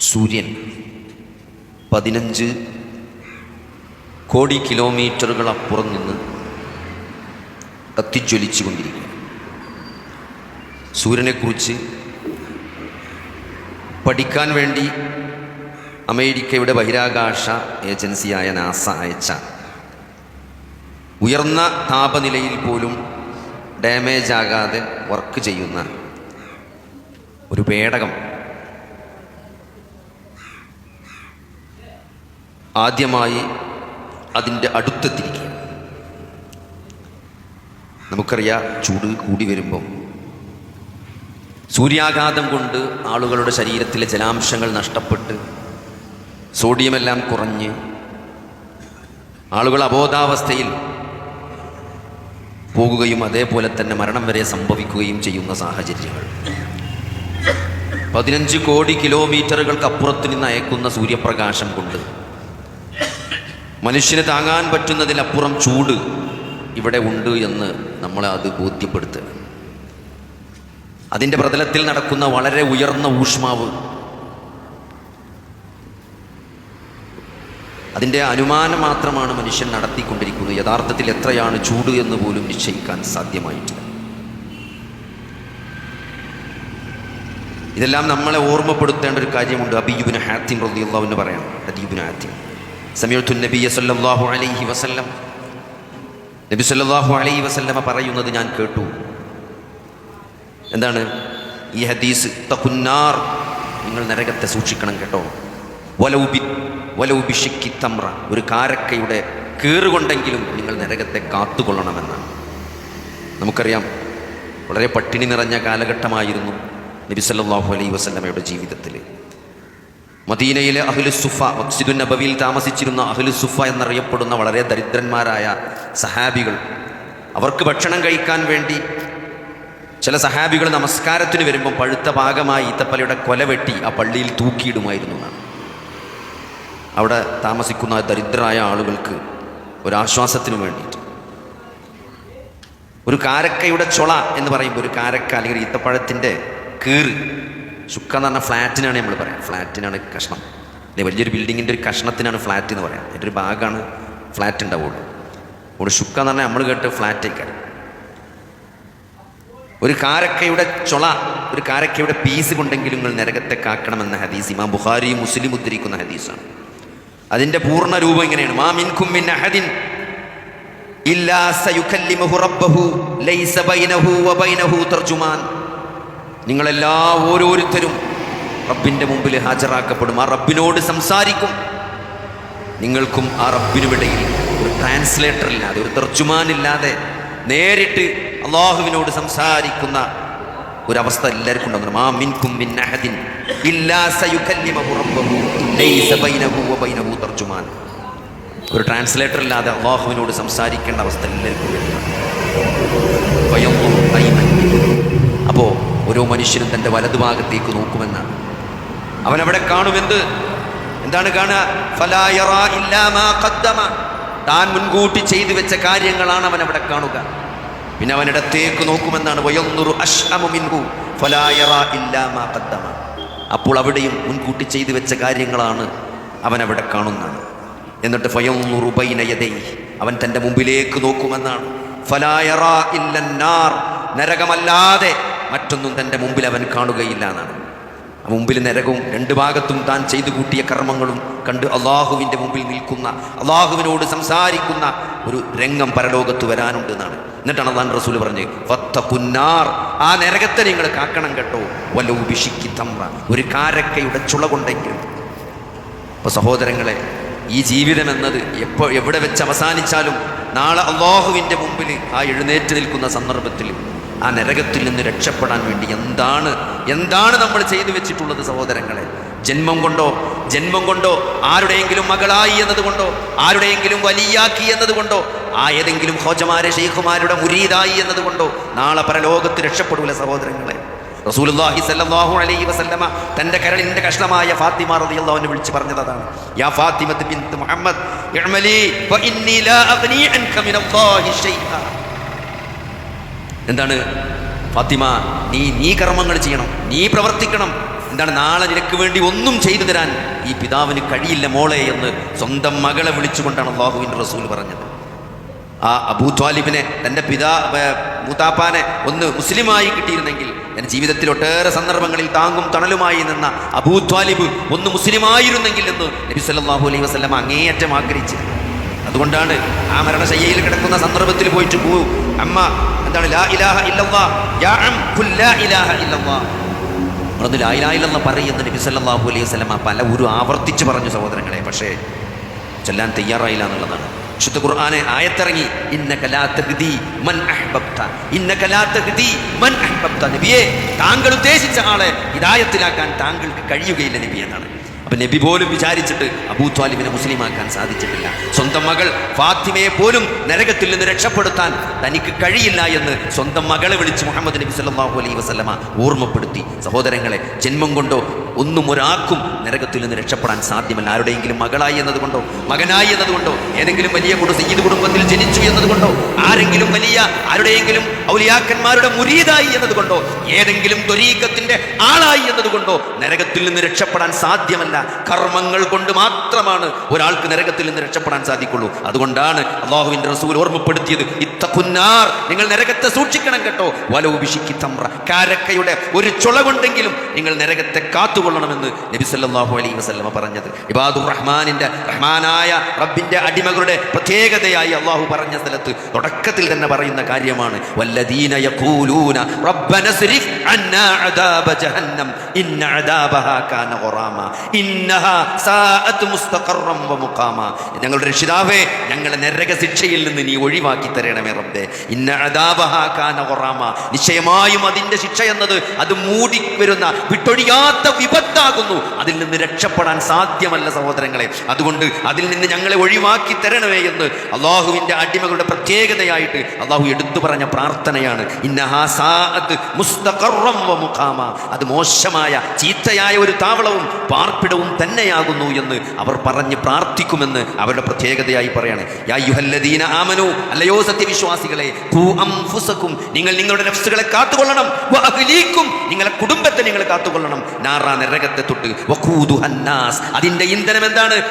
സൂര്യൻ. പതിനഞ്ച് കോടി കിലോമീറ്ററുകൾ അപ്പുറം നിന്ന് കത്തിജ്വലിച്ചു കൊണ്ടിരിക്കുക സൂര്യനെക്കുറിച്ച് പഠിക്കാൻ വേണ്ടി അമേരിക്കയുടെ ബഹിരാകാശ ഏജൻസിയായ നാസ അയച്ച ഉയർന്ന താപനിലയിൽ പോലും ഡാമേജ് ആകാതെ വർക്ക് ചെയ്യുന്ന ഒരു പേടകം ആദ്യമായി അതിന്റെ അടുത്തെത്തിരിക്കുക നമുക്കറിയാം ചൂട് കൂടി വരുമ്പം സൂര്യാഘാതം കൊണ്ട് ആളുകളുടെ ശരീരത്തിലെ ജലാംശങ്ങൾ നഷ്ടപ്പെട്ട് സോഡിയമെല്ലാം കുറഞ്ഞ് ആളുകൾ അബോധാവസ്ഥയിൽ പോകുകയും അതേപോലെ തന്നെ മരണം വരെ സംഭവിക്കുകയും ചെയ്യുന്ന സാഹചര്യങ്ങൾ. പതിനഞ്ച് കോടി കിലോമീറ്ററുകൾക്ക് അപ്പുറത്ത് നിന്ന് അയക്കുന്ന സൂര്യപ്രകാശം കൊണ്ട് മനുഷ്യന് താങ്ങാൻ പറ്റുന്നതിലപ്പുറം ചൂട് ഇവിടെ ഉണ്ട് എന്ന് നമ്മളെ അത് ബോധ്യപ്പെടുത്തുക. അതിന്റെ പ്രതലത്തിൽ നടക്കുന്ന വളരെ ഉയർന്ന ഊഷ്മാവ്. അതിന്റെ അനുമാനം മാത്രമാണ് മനുഷ്യൻ നടത്തിക്കൊണ്ടിരിക്കുന്നത്. യഥാർത്ഥത്തിൽ എത്രയാണ് ചൂട് എന്ന് പോലും നിശ്ചയിക്കാൻ സാധ്യമായിട്ടില്ല. ഇതെല്ലാം നമ്മളെ ഓർമ്മപ്പെടുത്തേണ്ട ഒരു കാര്യമുണ്ട്. അബീബിന് ഹാത്തിം റളിയല്ലാഹു പറയാം അദീബിന് ഹാത്തിം. സമീഅത്തു നബിയ സല്ലല്ലാഹു അലൈഹി വസല്ലം. നബി സല്ലല്ലാഹു അലൈഹി വസല്ലമ പറയുന്നത് ഞാൻ കേട്ടു. എന്താണ്? ഈ ഹദീസ് തകുന്നാർ നിങ്ങൾ നരകത്തെ സൂക്ഷിക്കണം കേട്ടോ. വലൗബി വലൗബിഷിക്കി തമ്ര ഒരു കാരക്കയുടെ കീറുകൊണ്ടെങ്കിലും നിങ്ങൾ നരകത്തെ കാത്തുകൊള്ളണമെന്നാണ്. നമുക്കറിയാം വളരെ പട്ടിണി നിറഞ്ഞ കാലഘട്ടമായിരുന്നു നബി സല്ലല്ലാഹു അലൈഹി വസല്ലമയുടെ ജീവിതത്തിൽ മദീനയിലെ അഹ്ലു സുഫ മക്സിദുൻ നബവിയിൽ താമസിച്ചിരുന്ന അഹ്ലു സുഫ എന്നറിയപ്പെടുന്ന വളരെ ദരിദ്രന്മാരായ സഹാബികൾ. അവർക്ക് ഭക്ഷണം കഴിക്കാൻ വേണ്ടി ചില സഹാബികൾ നമസ്കാരത്തിന് വരുമ്പോൾ പഴുത്ത ഭാഗമായി ഈത്തപ്പലയുടെ കൊല വെട്ടി ആ പള്ളിയിൽ തൂക്കിയിടുമായിരുന്നു അവിടെ താമസിക്കുന്ന ദരിദ്രരായ ആളുകൾക്ക് ഒരാശ്വാസത്തിനു വേണ്ടിയിട്ട്. ഒരു കാരക്കയുടെ ചൊള എന്ന് പറയുമ്പോൾ ഒരു കാരക്ക അല്ലെങ്കിൽ ഈത്തപ്പഴത്തിന്റെ കീറ് ചുക്ക എന്ന് പറഞ്ഞാൽ ഫ്ലാറ്റിനാണ് നമ്മൾ പറയാം. ഫ്ലാറ്റിനാണ് കഷ്ണം. അല്ലെങ്കിൽ വലിയൊരു ബിൽഡിങ്ങിന്റെ ഒരു കഷ്ണത്തിനാണ് ഫ്ലാറ്റ് എന്ന് പറയാം. അതിന്റെ ഒരു ഭാഗമാണ് ഫ്ലാറ്റ് ഉണ്ടാവുള്ളൂ. അവിടെ ശുക്ക എന്ന് പറഞ്ഞാൽ നമ്മൾ കേട്ട് ഫ്ലാറ്റേക്കാണ് ഒരു കാരക്കയുടെ ചൊള ഒരു കാരക്കയുടെ പീസ് കൊണ്ടെങ്കിലും നിങ്ങൾ നരകത്തെ കാക്കണമെന്ന ഹദീസ് ഇമാം ബുഖാരിയും മുസ്ലിം ഉദ്ധരിക്കുന്ന ഹദീസാണ്. അതിന്റെ പൂർണ രൂപം ഇങ്ങനെയാണ് മാ മിൻകും മിൻ അഹദിൻ ഇല്ലാ സയുകല്ലിമുഹു റബ്ബഹു ലൈസ ബൈനഹു വബൈനഹു തർജുമാൻ. നിങ്ങളെല്ലാ ഓരോരുത്തരും റബ്ബിന്റെ മുമ്പിൽ ഹാജരാക്കപ്പെടും. ആ റബ്ബിനോട് സംസാരിക്കും. നിങ്ങൾക്കും ആ റബ്ബിനുമിടയിൽ ഒരു ട്രാൻസ്ലേറ്റർ ഇല്ലാതെ ഒരു തർജുമാനില്ലാതെ നേരിട്ട് അള്ളാഹുവിനോട് സംസാരിക്കുന്ന ഒരവസ്ഥ എല്ലാവർക്കും ഉണ്ടാകും. ആ മിൻകും ഇല്ലാ റബ്ബഹു ബൈനഹു വബൈനഹു തർജുമാൻ ഒരു ട്രാൻസ്ലേറ്റർ ഇല്ലാതെ അള്ളാഹുവിനോട് സംസാരിക്കേണ്ട അവസ്ഥ എല്ലാവർക്കും അപ്പോൾ ഓരോ മനുഷ്യനും തന്റെ വലതുഭാഗത്തേക്ക് നോക്കുമെന്നാണ്. അവൻ അവിടെ കാണുമെന്ത്? എന്താണ് കാണുക? താൻ മുൻകൂട്ടി ചെയ്തു വെച്ച കാര്യങ്ങളാണ് അവൻ അവിടെ കാണുക. പിന്നെ അവൻ ഇടത്തേക്ക് നോക്കുമെന്നാണ്. അപ്പോൾ അവിടെയും മുൻകൂട്ടി ചെയ്തു വെച്ച കാര്യങ്ങളാണ് അവൻ അവിടെ കാണുന്നതാണ്. എന്നിട്ട്. അവൻ തന്റെ മുമ്പിലേക്ക് നോക്കുമെന്നാണ്. ഫലായറ ഇല്ലന്നാർ. നരകമല്ലാതെ മറ്റൊന്നും തന്റെ മുമ്പിൽ അവൻ കാണുകയില്ല എന്നാണ്. മുമ്പിൽ നരകവും രണ്ട് ഭാഗത്തും താൻ ചെയ്തു കൂട്ടിയ കർമ്മങ്ങളും കണ്ട് അള്ളാഹുവിന്റെ മുമ്പിൽ നിൽക്കുന്ന അള്ളാഹുവിനോട് സംസാരിക്കുന്ന ഒരു രംഗം പരലോകത്ത് വരാനുണ്ട് എന്നാണ്. എന്നിട്ടാണ് അള്ളാൻ റസൂൽ പറഞ്ഞ് വത്ത പുന്നാർ ആ നരകത്തെ നിങ്ങൾ കാക്കണം കേട്ടോ. വല്ല വിഷിക്കി തമ്ര. ഒരു കാരക്കയുടെ ചുള കൊണ്ടെങ്കിലും അപ്പോൾ സഹോദരങ്ങളെ ഈ ജീവിതം എന്നത് എപ്പോൾ എവിടെ വെച്ച് അവസാനിച്ചാലും നാളെ അള്ളാഹുവിന്റെ മുമ്പിൽ ആ എഴുന്നേറ്റ് നിൽക്കുന്ന സന്ദർഭത്തിൽ ആ നരകത്തിൽ നിന്ന് രക്ഷപ്പെടാൻ വേണ്ടി എന്താണ് എന്താണ് നമ്മൾ ചെയ്തു വെച്ചിട്ടുള്ളത് സഹോദരങ്ങളെ? ജന്മം കൊണ്ടോ ജന്മം കൊണ്ടോ ആരുടെയെങ്കിലും മകളായി എന്നതുകൊണ്ടോ ആരുടെയെങ്കിലും വലിയാക്കി എന്നതുകൊണ്ടോ ആ ഏതെങ്കിലും ഹോജമാരെ ഷെയ്ഖുമാരുടെ മുരീതായി എന്നതുകൊണ്ടോ നാളെ പരലോകത്ത് രക്ഷപ്പെടൂല സഹോദരങ്ങളെ. റസൂലുള്ളാഹി സല്ലല്ലാഹു അലൈഹി വസല്ലമ തന്റെ കരളിന്റെ കഷ്ണമായ ഫാത്തിമ റളിയല്ലാഹു അൻഹ വിളിച്ച് പറഞ്ഞത് അതാണ്. യാ ഫാത്തിമത്ത് ബിൻത് മുഹമ്മദ് ഇഅ്മലി ഫഇന്നി ലാ അഗ്നി അൻക മിനല്ലാഹി ഷൈഅ എന്താണ്? ഫാത്തിമ നീ നീ കർമ്മങ്ങൾ ചെയ്യണം നീ പ്രവർത്തിക്കണം. എന്താണ്? നാളെ നിനക്ക് വേണ്ടി ഒന്നും ചെയ്തു തരാൻ ഈ പിതാവിന് കഴിയില്ല മോളെ എന്ന് സ്വന്തം മകളെ വിളിച്ചുകൊണ്ടാണ് അള്ളാഹുവിന്റെ റസൂൽ പറഞ്ഞത്. ആ അബൂ ത്വാലിബിനെ തന്റെ പിതാ മൂത്താപ്പാനെ ഒന്ന് മുസ്ലിമായി കിട്ടിയിരുന്നെങ്കിൽ എന്റെ ജീവിതത്തിൽ ഒട്ടേറെ സന്ദർഭങ്ങളിൽ താങ്ങും തണലുമായി നിന്ന അബൂ ത്വാലിബ് ഒന്ന് മുസ്ലിമായിരുന്നെങ്കിൽ എന്ന് നബി സല്ലാഹു അലൈഹി വസല്ലം അങ്ങേയറ്റം ആഗ്രഹിച്ചിരുന്നു. അതുകൊണ്ടാണ് ആ മരണശയ്യയിൽ കിടക്കുന്ന സന്ദർഭത്തിൽ പോയിട്ട് പോ അമ്മ എന്താണ്? ലാ ഇലാഹ ഇല്ലല്ലാ യാ അം ലാ ഇലാഹ ഇല്ലല്ലാ അവിടുന്ന് ലാ ഇലാഹ ഇല്ലല്ലാ പറയുന്ന നബി സല്ലല്ലാഹു അലൈഹി വസല്ലം പല ഒരു ആവർത്തിച്ച് പറഞ്ഞു സഹോദരങ്ങളെ. പക്ഷേ ചെല്ലാൻ തയ്യാറായില്ല എന്നുള്ളതാണ്. വിശുദ്ധ ഖുർആനെ ആയത്തിറങ്ങി നബിയെ താങ്കൾ ഉദ്ദേശിച്ച ആളെ ഹിദായത്തിലാക്കാൻ താങ്കൾക്ക് കഴിയുകയില്ല നബി എന്നാണ്. അപ്പൊ നബി പോലും വിചാരിച്ചിട്ട് അബൂ ത്വാലിബിനെ മുസ്ലിമാക്കാൻ സാധിച്ചിട്ടില്ല. സ്വന്തം മകൾ ഫാത്തിമയെ പോലും നരകത്തിൽ നിന്ന് രക്ഷപ്പെടുത്താൻ തനിക്ക് കഴിയില്ല എന്ന് സ്വന്തം മകളെ വിളിച്ച് മുഹമ്മദ് നബി സല്ലാഹു അലൈഹി വസ്ലമ ഓർമ്മപ്പെടുത്തി. സഹോദരങ്ങളെ ജന്മം കൊണ്ടോ ഒന്നും ഒരാൾക്കും നരകത്തിൽ നിന്ന് രക്ഷപ്പെടാൻ സാധ്യമല്ല. ആരുടെയെങ്കിലും മകളായി എന്നതുകൊണ്ടോ മകനായി എന്നതുകൊണ്ടോ ഏതെങ്കിലും വലിയ കുടുംബ കുടുംബത്തിൽ ജനിച്ചു എന്നതുകൊണ്ടോ ആരെങ്കിലും വലിയ ആരുടെയെങ്കിലും ഔലിയാക്കന്മാരുടെ മുരീതായി എന്നതുകൊണ്ടോ ഏതെങ്കിലും ത്വരീക്കത്തിന്റെ ആളായി എന്നതുകൊണ്ടോ നരകത്തിൽ നിന്ന് രക്ഷപ്പെടാൻ സാധ്യമല്ല. കർമ്മങ്ങൾ കൊണ്ട് മാത്രമാണ് ഒരാൾക്ക് നരകത്തിൽ നിന്ന് രക്ഷപ്പെടാൻ സാധിക്കുള്ളൂ. അതുകൊണ്ടാണ് അള്ളാഹുവിന്റെ റസൂൽ ഓർമ്മപ്പെടുത്തിയത് ഇത്തക്കുന്നാർ നിങ്ങൾ നരകത്തെ സൂക്ഷിക്കണം കേട്ടോ. വലോഭിഷിക്കി തമ്ര. കാരക്കയുടെ ഒരു ചുളവുണ്ടെങ്കിലും നിങ്ങൾ നരകത്തെ കാത്തുകൊള്ളണമെന്ന് നബി സല്ലല്ലാഹു അലൈഹി വസല്ലമ പറഞ്ഞത്. ഇബാദു റഹ്മാനിന്റെ റഹ്മാനായ റബ്ബിന്റെ അടിമകളുടെ പ്രത്യേകതയായി അള്ളാഹു പറഞ്ഞ സ്ഥലത്ത് തുടക്കത്തിൽ തന്നെ പറയുന്ന കാര്യമാണ്. വല്ലദീന യഖൂലൂന റബ്ബന അന്നാ അദാബ ജഹന്നം ഇന്ന അദാബഹാ കാന ഖറാമ ഇന്നഹാ സാഅത് മുസ്തഖറം വ മുഖാമ. ഞങ്ങളുടെ രക്ഷിതാവേ ഞങ്ങളെ നരക ശിക്ഷയിൽ നിന്ന് നീ ഒഴിവാക്കി തരണമേ റബ്ബെ. ഇന്ന അദാബഹാ കാന ഖറാമ നിശ്ചയമായും അതിന്റെ ശിക്ഷ എന്നത് അത് മൂടി വരുന്ന വിട്ടൊഴിയാത്ത വിപത്താകുന്നു. അതിൽ നിന്ന് രക്ഷപ്പെടാൻ സാധ്യമല്ല സഹോദരങ്ങളെ. അതുകൊണ്ട് അതിൽ നിന്ന് ഞങ്ങളെ ഒഴിവാക്കി തരണമേ എന്ന് അള്ളാഹുവിന്റെ അടിമകളുടെ പ്രത്യേകതയായിട്ട് അള്ളാഹു എടുത്തു പറഞ്ഞ പ്രാർത്ഥനയാണ്. മുഖാമ. അത് മോശമായ ചീത്തയായ ഒരു താവളവും പാർപ്പിടവും തന്നെയാകുന്നു എന്ന് അവർ പറഞ്ഞ് പ്രാർത്ഥിക്കുമെന്ന് അവരുടെ പ്രത്യേകതയായി പറയാണ്. യാ യുഹല്ലദീന ആമനു അല്ലയോ സത്യവിശ്വാസികളെ നിങ്ങൾ നിങ്ങളുടെ നഫ്സുകളെ കാത്തുകൊള്ളണം. നിങ്ങളുടെ കുടുംബത്തെ നിങ്ങൾ കാത്തുകൊള്ളണം. നാറ നരകത്തെ തൊട്ട് വഖൂദുഹന്നാസ് അതിന്റെ ഇന്ധനം എന്താണ്?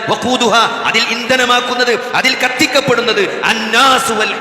അതിൽ ഇന്ധനമാക്കുന്നത് അതിൽ കത്തിക്കപ്പെടുന്നത് അന്നാസു വൽ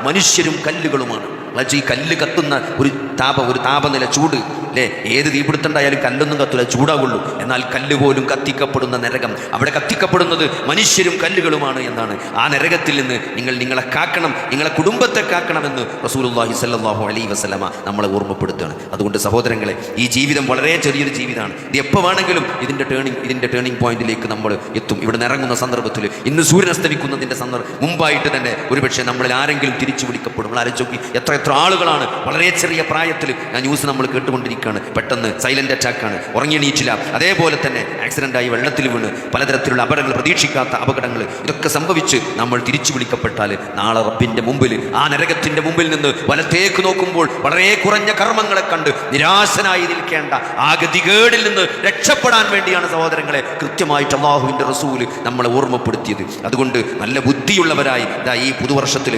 മനുഷ്യരും കല്ലുകളുമാണ്. ഈ കല്ല് കത്തുന്ന ഒരു താപ ഒരു താപനില ചൂട്. അല്ലേ ഏത് തീപിടുത്തുണ്ടായാലും കല്ലൊന്നും കത്തൂല ചൂടാകുള്ളൂ എന്നാൽ കല്ല് പോലും കത്തിക്കപ്പെടുന്ന നരകം. അവിടെ കത്തിക്കപ്പെടുന്നത് മനുഷ്യരും കല്ലുകളുമാണ് എന്നാണ്. ആ നരകത്തിൽ നിന്ന് നിങ്ങൾ നിങ്ങളെ കാക്കണം നിങ്ങളെ കുടുംബത്തെ കാക്കണമെന്ന് റസൂലുള്ളാഹി സല്ലാഹു അലൈ വസല്ലമ നമ്മളെ ഓർമ്മപ്പെടുത്തുകയാണ്. അതുകൊണ്ട് സഹോദരങ്ങളെ ഈ ജീവിതം വളരെ ചെറിയൊരു ജീവിതമാണ്. ഇത് എപ്പോൾ വേണമെങ്കിലും ഇതിന്റെ ടേണിംഗ് ഇതിന്റെ ടേണിംഗ് പോയിന്റിലേക്ക് നമ്മൾ എത്തും. ഇവിടെ നിറങ്ങുന്ന സന്ദർഭത്തിൽ ഇന്ന് സൂര്യൻ അസ്തമിക്കുന്നതിന്റെ സന്ദർഭം മുമ്പായിട്ട് തന്നെ ഒരുപക്ഷെ നമ്മളിൽ ആരെങ്കിലും തിരിച്ചു വിളിക്കപ്പെടും. നമ്മൾ ആലോചിച്ച് എത്ര എത്ര ആളുകളാണ്. വളരെ ചെറിയ പ്രായത്തിൽ ആ ന്യൂസ് നമ്മൾ കേട്ടുകൊണ്ടിരിക്കുകയാണ് പെട്ടെന്ന് സൈലന്റ് അറ്റാക്കാണ് ഉറങ്ങിയണീച്ചില്ല. അതേപോലെ തന്നെ ആക്സിഡന്റായി വെള്ളത്തിൽ വീണ്. പലതരത്തിലുള്ള അപകടങ്ങൾ പ്രതീക്ഷിക്കാത്ത അപകടങ്ങൾ ഇതൊക്കെ സംഭവിച്ച് നമ്മൾ തിരിച്ചു വിളിക്കപ്പെട്ടാൽ നാളെ റബ്ബിന്റെ മുമ്പിൽ ആ നരകത്തിന്റെ മുമ്പിൽ നിന്ന് വലത്തേക്ക് നോക്കുമ്പോൾ വളരെ കുറഞ്ഞ കർമ്മങ്ങളെ കണ്ട് നിരാശനായി നിൽക്കേണ്ട ആ ഗതികേടിൽ നിന്ന് രക്ഷപ്പെടാൻ വേണ്ടിയാണ് സഹോദരങ്ങളെ കൃത്യമായിട്ട് അള്ളാഹുവിന്റെ റസൂൽ നമ്മളെ ഓർമ്മപ്പെടുത്തിയത്. അതുകൊണ്ട് നല്ല ബുദ്ധിയുള്ളവരായി ഇതാ ഈ പുതുവർഷത്തിൽ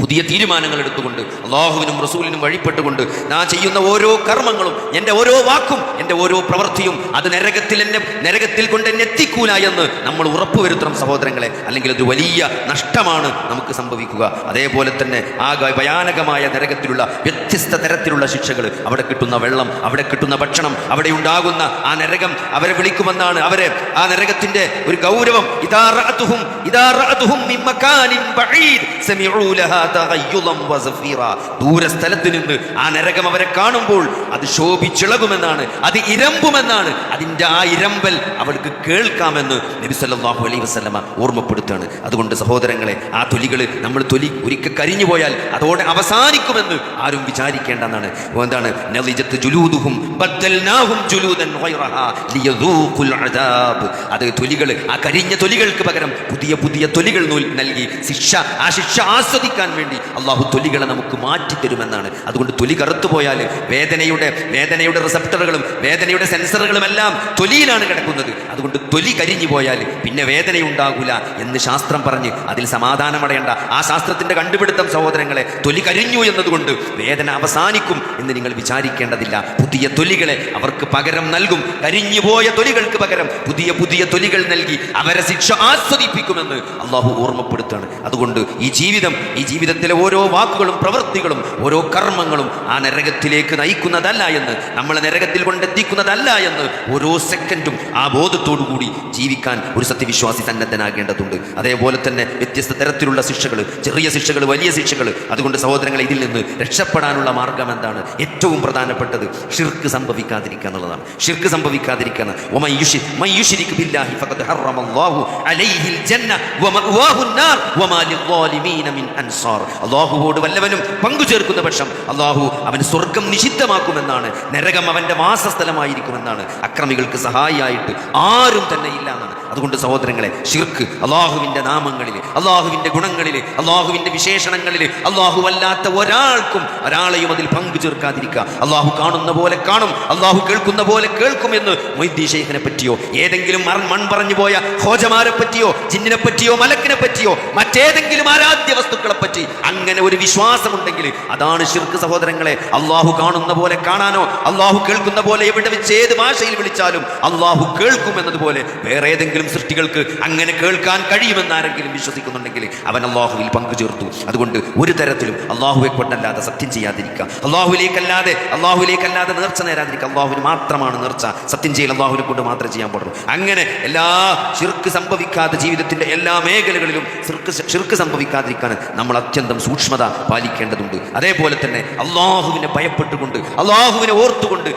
പുതിയ തീരുമാനങ്ങൾ എടുത്തുകൊണ്ട് അള്ളാഹുവിനും റസൂലിനും വഴിപ്പെട്ടുകൊണ്ട് ഞാൻ ചെയ്യുന്ന ഓരോ കർമ്മങ്ങളും എന്റെ ഓരോ വാക്കും എന്റെ ഓരോ പ്രവൃത്തിയും അത് നരകത്തിൽ എന്നെ നരകത്തിൽ കൊണ്ട് എന്നെ എത്തിക്കൂല എന്ന് നമ്മൾ ഉറപ്പുവരുത്തണം സഹോദരങ്ങളെ. അല്ലെങ്കിൽ അത് വലിയ നഷ്ടമാണ് നമുക്ക് സംഭവിക്കുക. അതേപോലെ തന്നെ ആ ഭയാനകമായ നരകത്തിലുള്ള വ്യത്യസ്ത തരത്തിലുള്ള ശിക്ഷകൾ. അവിടെ കിട്ടുന്ന വെള്ളം അവിടെ കിട്ടുന്ന ഭക്ഷണം അവിടെ ഉണ്ടാകുന്ന ആ നരകം അവരെ വിളിക്കുമെന്നാണ് അവരെ ആ നരകത്തിന്റെ ഒരു ഗൗരവം. ഇദാ റഅതുഹും ഇദാ റഅതുഹും മിൻ മകാനിൻ ബഈദ് സമിഉ ലഹാ തഗയ്യുളൻ വസഫീറ ദൂര സ്ഥലത്ത് നിന്ന് ആ നരകം അവരെ കാണുമ്പോൾ അത് ശോഭിച്ചിളകുമെന്നാണ് അത് ഇരമ്പുമെന്നാണ് അതിന്റെ ആ ഇരമ്പൽ അവൾക്ക് കേൾക്കാമെന്ന് നബി സല്ലാഹു അലൈഹി വസല്ലമ ഓർമ്മപ്പെടുത്തുകയാണ്. അതുകൊണ്ട് സഹോദരങ്ങളെ ആ തൊലികൾ നമ്മൾ തൊലി ഒരിക്കൽ കരിഞ്ഞു പോയാൽ അതോടെ അവസാനിക്കുമെന്ന് ആരും വിചാരിക്കേണ്ടെന്നാണ്. എന്താണ്? അത് തൊലികൾ ആ കരിഞ്ഞ തൊലികൾക്ക് പകരം പുതിയ പുതിയ തൊലികൾ നൽകി ശിക്ഷ ആ ശിക്ഷ ആസ്വദിക്കാൻ വേണ്ടി അള്ളാഹു തൊലികളെ നമുക്ക് മാറ്റി മാറ്റിത്തരുമെന്നാണ് അതുകൊണ്ട് തൊലി കറുത്തു പോയാൽ വേദനയുടെ വേദനയുടെ റിസപ്റ്ററുകളും വേദനയുടെ സെൻസറുകളും എല്ലാം തൊലിയിലാണ് കിടക്കുന്നത്. അതുകൊണ്ട് തൊലി കരിഞ്ഞു പോയാൽ പിന്നെ വേദനയുണ്ടാകൂല എന്ന് ശാസ്ത്രം പറഞ്ഞ് അതിൽ സമാധാനമടയേണ്ട. ആ ശാസ്ത്രത്തിന്റെ കണ്ടുപിടുത്തം സഹോദരങ്ങളെ തൊലി കരിഞ്ഞു എന്നതുകൊണ്ട് വേദന അവസാനിക്കും എന്ന് നിങ്ങൾ വിചാരിക്കേണ്ടതില്ല. പുതിയ തൊലികളെ അവർക്ക് പകരം നൽകും. കരിഞ്ഞുപോയ തൊലികൾക്ക് പകരം പുതിയ പുതിയ തൊലികൾ നൽകി അവരെ ശിക്ഷ ആസ്വദിപ്പിക്കുമെന്ന് അള്ളാഹു ഓർമ്മപ്പെടുത്താണ് അതുകൊണ്ട് ഈ ജീവിതം ഈ ജീവിതത്തിലെ ഓരോ വാക്കുകളും പ്രവൃത്തികളും ഓരോ കർമ്മങ്ങളും ആ നരകത്തിലേക്ക് നയിക്കുന്നതല്ല എന്ന് നമ്മളെ നരകത്തിൽ കൊണ്ടെത്തിക്കുന്നതല്ല എന്ന് ഓരോ സെക്കൻഡും ആ ബോധത്തോടു കൂടി ജീവിക്കാൻ ഒരു സത്യവിശ്വാസി സന്നദ്ധനാകേണ്ടതുണ്ട്. അതേപോലെ തന്നെ വ്യത്യസ്ത തരത്തിലുള്ള ശിക്ഷകൾ ചെറിയ ശിക്ഷകൾ വലിയ ശിക്ഷകൾ അതുകൊണ്ട് സഹോദരങ്ങളെ ഇതിൽ നിന്ന് രക്ഷപ്പെടാനുള്ള മാർഗം എന്താണ്? ഏറ്റവും പ്രധാനപ്പെട്ടത് ഷിർക്ക് സംഭവിക്കാതിരിക്കുക എന്നുള്ളതാണ്. ഷിർക്ക് സംഭവിക്കാതിരിക്കുക അള്ളാഹുവോട് വല്ലവനും പങ്കുചേർക്കുന്ന പക്ഷം അള്ളാഹു അവൻ സ്വർഗം നിഷിദ്ധമാക്കുമെന്നാണ് നരകം അവന്റെ വാസസ്ഥലമായിരിക്കുമെന്നാണ് അക്രമികൾക്ക് സഹായിയായിട്ട് ആരും തന്നെ ഇല്ല എന്നാണ്. അതുകൊണ്ട് സഹോദരങ്ങളെ ഷിർക്ക് അള്ളാഹുവിന്റെ നാമങ്ങളിൽ അള്ളാഹുവിന്റെ ഗുണങ്ങളിൽ അള്ളാഹുവിന്റെ വിശേഷണങ്ങളിൽ അള്ളാഹു അല്ലാത്ത ഒരാൾക്കും ഒരാളെയും അതിൽ പങ്കു ചേർക്കാതിരിക്കുക അള്ളാഹു കാണുന്ന പോലെ കാണും അള്ളാഹു കേൾക്കുന്ന പോലെ കേൾക്കും എന്ന് മൊയ്തീ ഷെയ്ഖിനെ പറ്റിയോ ഏതെങ്കിലും മൺ പറഞ്ഞു പോയ ഹോജമാരെ പറ്റിയോ ജിന്നിനെ പറ്റിയോ മലക്കിനെ പറ്റിയോ മറ്റേതെങ്കിലും ആരാധ്യ വസ്തുക്കളെ പറ്റി അങ്ങനെ ഒരു വിശ്വാസമുണ്ടെങ്കിൽ അതാണ് ശിർക്ക് സഹോദരങ്ങളെ. അള്ളാഹു കാണുന്ന പോലെ കാണാനോ അള്ളാഹു കേൾക്കുന്ന പോലെ എവിടെ വെച്ച് ഏത് ഭാഷയിൽ വിളിച്ചാലും അള്ളാഹു കേൾക്കും എന്നതുപോലെ വേറെ ഏതെങ്കിലും സൃഷ്ടികൾക്ക് അങ്ങനെ കേൾക്കാൻ കഴിയുമെന്ന് ആരെങ്കിലും വിശ്വസിക്കുന്നുണ്ടെങ്കിൽ അവൻ അള്ളാഹുവിൽ പങ്കു ചേർത്തു. അതുകൊണ്ട് ഒരു തരത്തിലും അള്ളാഹുവെ കൊണ്ടല്ലാതെ സത്യം ചെയ്യാതിരിക്കുക. അള്ളാഹുലേക്കല്ലാതെ അള്ളാഹുലേക്കല്ലാതെ നേർച്ച നേരാതിരിക്കുക. അള്ളാഹുവിന് മാത്രമാണ് നേർച്ച. സത്യം ചെയ്യൽ അള്ളാഹുവിനെ കൊണ്ട് മാത്രമേ ചെയ്യാൻ പാടുള്ളൂ. അങ്ങനെ എല്ലാ ശിർക്ക് സംഭവിക്കാത്ത ജീവിതത്തിന്റെ എല്ലാ മേഖലകളിലും ഷിർക്ക് ഷിർക്ക് സംഭവിക്കാതിരിക്കാൻ നമ്മൾ അത്യന്തം സൂക്ഷ്മത പാലിക്കേണ്ടതുണ്ട്. അതേപോലെ തന്നെ അള്ളാഹുവിനെ ഭയപ്പെട്ടുകൊണ്ട് അള്ളാഹുവിനെ ഓർത്തുകൊണ്ട്.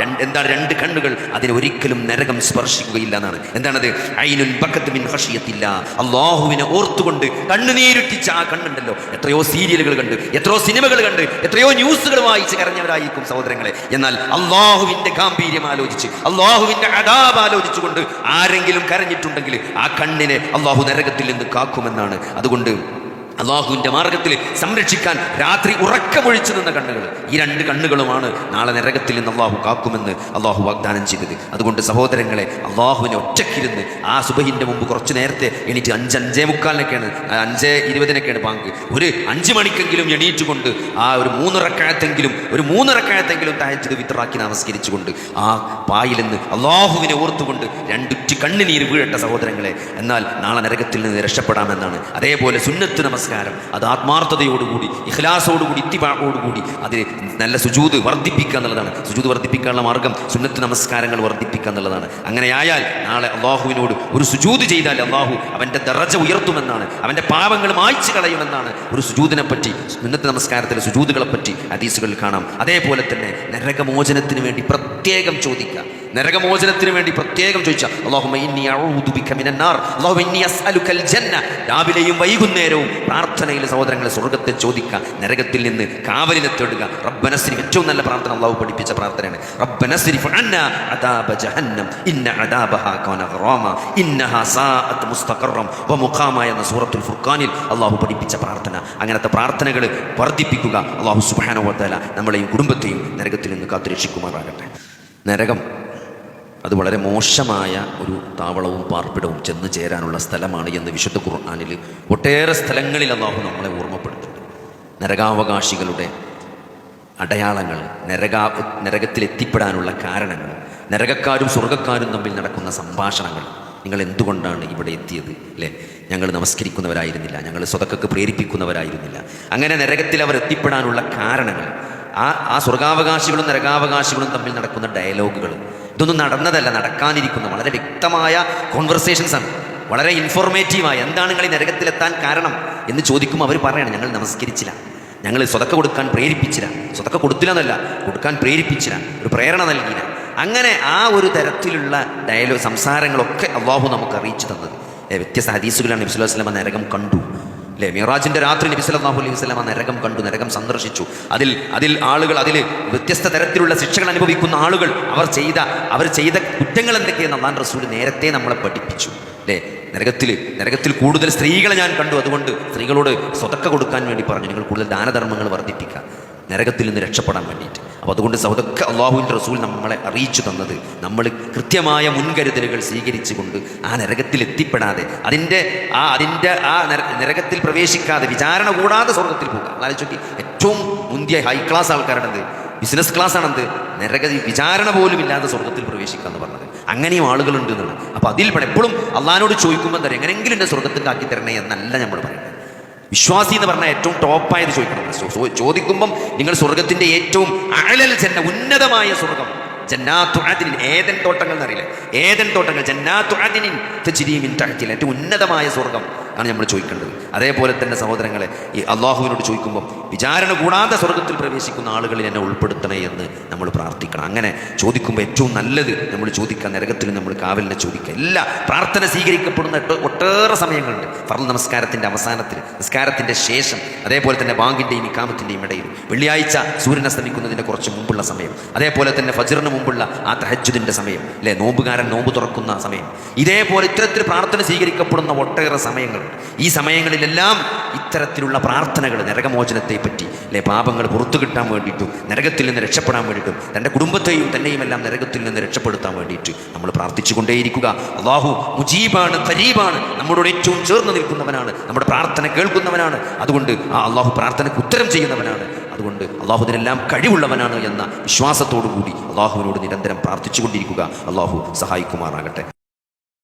രണ്ട് എന്താണ് രണ്ട് കണ്ണുകൾ അതിനെ ഒരിക്കലും നരകം സ്പർശിക്കുകയില്ല എന്നാണ് എന്താണത്? ഐനുൽ ബക്കത്ത് മിൻ ഹഷിയത്തില്ല അള്ളാഹുവിനെ ഓർത്തുകൊണ്ട് കണ്ണുനീരുറ്റിച്ച ആ കണ്ണുണ്ടല്ലോ. എത്രയോ സീരിയലുകൾ കണ്ട് എത്രയോ സിനിമകൾ കണ്ട് എത്രയോ ന്യൂസുകൾ വായിച്ച് കരഞ്ഞവരായിരിക്കും സഹോദരങ്ങളെ. എന്നാൽ അള്ളാഹുവിന്റെ ഗാംഭീര്യം ആലോചിച്ച് അള്ളാഹുവിന്റെ അടാബ് ആലോചിച്ചുകൊണ്ട് ആരെങ്കിലും കരഞ്ഞിട്ടുണ്ടെങ്കിൽ ആ കണ്ണിനെ അള്ളാഹു നരകത്തിൽ നിന്ന് കാക്കുമെന്നാണ്. അതുകൊണ്ട് അള്ളാഹുവിന്റെ മാർഗത്തിൽ സംരക്ഷിക്കാൻ രാത്രി ഉറക്കമൊഴിച്ചു നിന്ന കണ്ണുകൾ. ഈ രണ്ട് കണ്ണുകളുമാണ് നാളെ നരകത്തിൽ നിന്ന് അള്ളാഹു കാക്കുമെന്ന് അള്ളാഹു വാഗ്ദാനം ചെയ്തത്. അതുകൊണ്ട് സഹോദരങ്ങളെ അള്ളാഹുവിനെ ഒറ്റക്കിരുന്ന് ആ സുബഹിന്റെ മുമ്പ് കുറച്ച് നേരത്തെ എണീറ്റ് അഞ്ച് അഞ്ചേ മുക്കാലിനൊക്കെയാണ് അഞ്ച് ഇരുപതിനൊക്കെയാണ് പാങ്ക് ഒരു അഞ്ച് മണിക്കെങ്കിലും എണീറ്റുകൊണ്ട് ആ ഒരു മൂന്നിറക്കായത്തെങ്കിലും ഒരു മൂന്നിറക്കായത്തെങ്കിലും താഴ്ചത് വിത്രാക്കി നമസ്കരിച്ചുകൊണ്ട് ആ പായിൽ നിന്ന് അള്ളാഹുവിനെ ഓർത്തുകൊണ്ട് രണ്ടുറ്റി കണ്ണുനീര് വീഴട്ട സഹോദരങ്ങളെ. എന്നാൽ നാളെ നരകത്തിൽ നിന്ന് രക്ഷപ്പെടാമെന്നാണ്. അതേപോലെ സുന്നത്ത് നമസ്കാരം. അത് ആത്മാർത്ഥതയോടുകൂടി ഇഖ്ലാസോടുകൂടി ഇത്തിപാടോടുകൂടി അതിന് നല്ല സുജൂത് വർദ്ധിപ്പിക്കുക എന്നുള്ളതാണ്. സുജൂത് വർദ്ധിപ്പിക്കാനുള്ള മാർഗം സുന്നത്ത് നമസ്കാരങ്ങൾ വർദ്ധിപ്പിക്കുക എന്നുള്ളതാണ്. അങ്ങനെയായാൽ നാളെ അള്ളാഹുവിനോട് ഒരു സുജൂത് ചെയ്താൽ അള്ളാഹു അവന്റെ ദറജ ഉയർത്തുമെന്നാണ്. അവന്റെ പാപങ്ങൾ മായ്ച്ചു കളയുമെന്നാണ് ഒരു സുജൂതിനെ പറ്റി സുന്നത്ത് നമസ്കാരത്തിലെ സുജൂതുകളെ പറ്റി ഹദീസുകളിൽ കാണാം. അതേപോലെ തന്നെ നരകമോചനത്തിന് വേണ്ടി പ്രത്യേകം ചോദിക്കുക നരകമോചനത്തിന് വേണ്ടി പ്രത്യേകം ചോദിച്ച അള്ളാഹുമ്മ ഇന്നി അഊദു ബിക മിനൻ നാർ. ഇന്നി അസ്അലുക്കൽ ജന്ന രാവിലെയും വൈകുന്നേരവും പ്രാർത്ഥനയിൽ സഹോദരങ്ങളെ സ്വർഗത്തെ ചോദിക്കുക നരകത്തിൽ നിന്ന് കാവലിനെ തേടുക. റബ്ബനസിരി ഏറ്റവും നല്ല പ്രാർത്ഥന അള്ളാഹു പഠിപ്പിച്ച പ്രാർത്ഥനയാണ്. എന്ന സൂറത്തുൽ ഫുർഖാനിൽ അള്ളാഹു പഠിപ്പിച്ച പ്രാർത്ഥന. അങ്ങനത്തെ പ്രാർത്ഥനകൾ വർദ്ധിപ്പിക്കുക. അള്ളാഹു തആല നമ്മളെയും കുടുംബത്തെയും നരകത്തിൽ നിന്ന് കാത്തുരക്ഷിക്കുമാറാകട്ടെ. നരകം അത് വളരെ മോശമായ ഒരു താവളവും പാർപ്പിടവും ചെന്ന് ചേരാനുള്ള സ്ഥലമാണ് എന്ന് വിശുദ്ധ ഖുർആാനിൽ ഒട്ടേറെ സ്ഥലങ്ങളിൽ അള്ളാഹു നമ്മളെ ഓർമ്മപ്പെടുത്തുന്നു. നരകാവകാശികളുടെ അടയാളങ്ങൾ നരകാ നരകത്തിലെത്തിപ്പെടാനുള്ള കാരണങ്ങൾ നരകക്കാരും സ്വർഗക്കാരും തമ്മിൽ നടക്കുന്ന സംഭാഷണങ്ങൾ നിങ്ങൾ എന്തുകൊണ്ടാണ് ഇവിടെ എത്തിയത്? അല്ലേ? ഞങ്ങൾ നമസ്കരിക്കുന്നവരായിരുന്നില്ല ഞങ്ങൾ സ്വതക്കൊക്കെ പ്രേരിപ്പിക്കുന്നവരായിരുന്നില്ല. അങ്ങനെ നരകത്തിൽ അവർ എത്തിപ്പെടാനുള്ള കാരണങ്ങൾ ആ ആ സ്വർഗാവകാശികളും നരകാവകാശികളും തമ്മിൽ നടക്കുന്ന ഡയലോഗുകൾ ഇതൊന്നും നടന്നതല്ല നടക്കാനിരിക്കുന്ന. വളരെ വ്യക്തമായ കോൺവെർസേഷൻസ് ആണ്. വളരെ ഇൻഫോർമേറ്റീവായ എന്താണ് നിങ്ങൾ ഈ നരകത്തിലെത്താൻ കാരണം എന്ന് ചോദിക്കുമ്പോൾ അവർ പറയണം ഞങ്ങൾ നമസ്കരിച്ചില്ല. ഞങ്ങൾ സ്വതക്ക കൊടുക്കാൻ പ്രേരിപ്പിച്ചില്ല. സ്വതക്ക കൊടുത്തില്ല എന്നല്ല കൊടുക്കാൻ പ്രേരിപ്പിച്ചില്ല. ഒരു പ്രേരണ നൽകിയില്ല. അങ്ങനെ ആ ഒരു തരത്തിലുള്ള ഡയലോഗ് സംസാരങ്ങളൊക്കെ അള്ളാഹു നമുക്ക് അറിയിച്ചു തന്നത്. വ്യത്യസ്ത ഹദീസുകളാണ് നബി സ്വല്ലല്ലാഹു നരകം കണ്ടു. അല്ലേ? മിറാജിന്റെ രാത്രി നബി സല്ലല്ലാഹു അലൈഹി വസല്ലം നരകം കണ്ടു നരകം സന്ദർശിച്ചു. അതിൽ അതിൽ ആളുകൾ അതിൽ വ്യത്യസ്ത തരത്തിലുള്ള ശിക്ഷകൾ അനുഭവിക്കുന്ന ആളുകൾ അവർ ചെയ്ത അവർ ചെയ്ത കുറ്റങ്ങൾ എന്തൊക്കെയെന്ന് അള്ളാൻ റസൂൽ നേരത്തെ നമ്മളെ പഠിപ്പിച്ചു. അല്ലേ? നരകത്തിൽ നരകത്തിൽ കൂടുതൽ സ്ത്രീകളെ ഞാൻ കണ്ടു. അതുകൊണ്ട് സ്ത്രീകളോട് സ്വതക്ക കൊടുക്കാൻ വേണ്ടി പറഞ്ഞു. നിങ്ങൾ കൂടുതൽ ദാനധർമ്മങ്ങൾ വർദ്ധിപ്പിക്കുക. നരകത്തിൽ നിന്ന് രക്ഷപ്പെടാൻ വേണ്ടിയിട്ട്. അപ്പോൾ അതുകൊണ്ട് സൗദക്ക അള്ളാഹുവിന്റെ റസൂൽ നമ്മളെ അറിയിച്ചു തന്നത്. നമ്മൾ കൃത്യമായ മുൻകരുതലുകൾ സ്വീകരിച്ചുകൊണ്ട് ആ നരകത്തിൽ എത്തിപ്പെടാതെ അതിന്റെ ആ അതിന്റെ ആ നരകത്തിൽ പ്രവേശിക്കാതെ വിചാരണ കൂടാതെ സ്വർഗത്തിൽ പോകുക നോക്കി. ഏറ്റവും മുന്തിയ ഹൈ ക്ലാസ് ആൾക്കാരാണത്. ബിസിനസ് ക്ലാസ് ആണെന്ത് നരക വിചാരണ പോലും ഇല്ലാതെ സ്വർഗത്തിൽ പ്രവേശിക്കുക എന്ന് പറഞ്ഞത്. അങ്ങനെയും ആളുകളുണ്ട് എന്നാണ് അപ്പോൾ അതിൽ എപ്പോഴും അള്ളഹാനോട് ചോദിക്കുമ്പോൾ എന്താ എന്റെ സ്വർഗത്തിന്റെ ആക്കി തരണേ എന്നല്ല നമ്മൾ പറയുന്നത്. വിശ്വാസി എന്ന് പറഞ്ഞാൽ ഏറ്റവും ടോപ്പായത് ചോദിക്കണം. ചോദിക്കുമ്പം നിങ്ങൾ സ്വർഗത്തിന്റെ ഏറ്റവും അഴലൽ ജന്ന ഉന്നതമായ സ്വർഗം ജന്നാത്തു അദിനിൻ ഏതൻ തോട്ടങ്ങൾ എന്നറിയില്ല? ഏതൻ തോട്ടങ്ങൾ ജന്നാത്തു അദിനിൻ തജ്രീമിൻ തഹ്തിൽ. ഏറ്റവും ഉന്നതമായ സ്വർഗം ആണ് നമ്മൾ ചോദിക്കേണ്ടത്. അതേപോലെ തന്നെ സഹോദരങ്ങളെ ഈ അള്ളാഹുവിനോട് ചോദിക്കുമ്പോൾ വിചാരണ കൂടാതെ സ്വർഗത്തിൽ പ്രവേശിക്കുന്ന ആളുകളിൽ എന്നെ ഉൾപ്പെടുത്തണേ എന്ന് നമ്മൾ പ്രാർത്ഥിക്കണം. അങ്ങനെ ചോദിക്കുമ്പോൾ ഏറ്റവും നല്ലത് നമ്മൾ ചോദിക്കുക നരകത്തിൽ നമ്മൾ കാവലിനെ ചോദിക്കുക. എല്ലാ പ്രാർത്ഥന സ്വീകരിക്കപ്പെടുന്ന ഒട്ടേറെ സമയങ്ങളുണ്ട്. ഫർദ് നമസ്കാരത്തിന്റെ അവസാനത്തിൽ നിസ്കാരത്തിന്റെ ശേഷം അതേപോലെ തന്നെ ബാങ്കിന്റെയും ഇക്കാമത്തിന്റെയും ഇടയിൽ. വെള്ളിയാഴ്ച സൂര്യൻ അസ്തമിക്കുന്നതിന്റെ കുറച്ച് മുമ്പുള്ള സമയം അതേപോലെ തന്നെ ഫജറിന് മുമ്പുള്ള ആ തഹജുദിന്റെ സമയം അല്ലേ? നോമ്പുകാരൻ നോമ്പ് തുറക്കുന്ന സമയം. ഇതേപോലെ ഇത്തരത്തിൽ പ്രാർത്ഥന സ്വീകരിക്കപ്പെടുന്ന ഒട്ടേറെ സമയങ്ങളുണ്ട്. ഈ സമയങ്ങളിലെല്ലാം ഇത്തരത്തിലുള്ള പ്രാർത്ഥനകൾ നരകമോചനത്തെ പറ്റി. അല്ലെ പാപങ്ങൾ പുറത്തു കിട്ടാൻ വേണ്ടിയിട്ടും നരകത്തിൽ നിന്ന് രക്ഷപ്പെടാൻ വേണ്ടിയിട്ടും തന്റെ കുടുംബത്തെയും തന്നെയും എല്ലാം നരകത്തിൽ നിന്ന് രക്ഷപ്പെടുത്താൻ വേണ്ടിയിട്ട് നമ്മൾ പ്രാർത്ഥിച്ചു കൊണ്ടേയിരിക്കുക അള്ളാഹു മുജീബാണ് തരീബാണ് നമ്മളോട് ഏറ്റവും ചേർന്ന് നിൽക്കുന്നവനാണ് നമ്മുടെ പ്രാർത്ഥന കേൾക്കുന്നവനാണ്. അതുകൊണ്ട് ആ അള്ളാഹു പ്രാർത്ഥനയ്ക്ക് ഉത്തരം ചെയ്യുന്നവനാണ്. അതുകൊണ്ട് അള്ളാഹു ഇതിനെല്ലാം കഴിവുള്ളവനാണ് എന്ന വിശ്വാസത്തോടു കൂടി അള്ളാഹുവിനോട് നിരന്തരം പ്രാർത്ഥിച്ചുകൊണ്ടിരിക്കുക. അള്ളാഹു സഹായിക്കുമാറാകട്ടെ.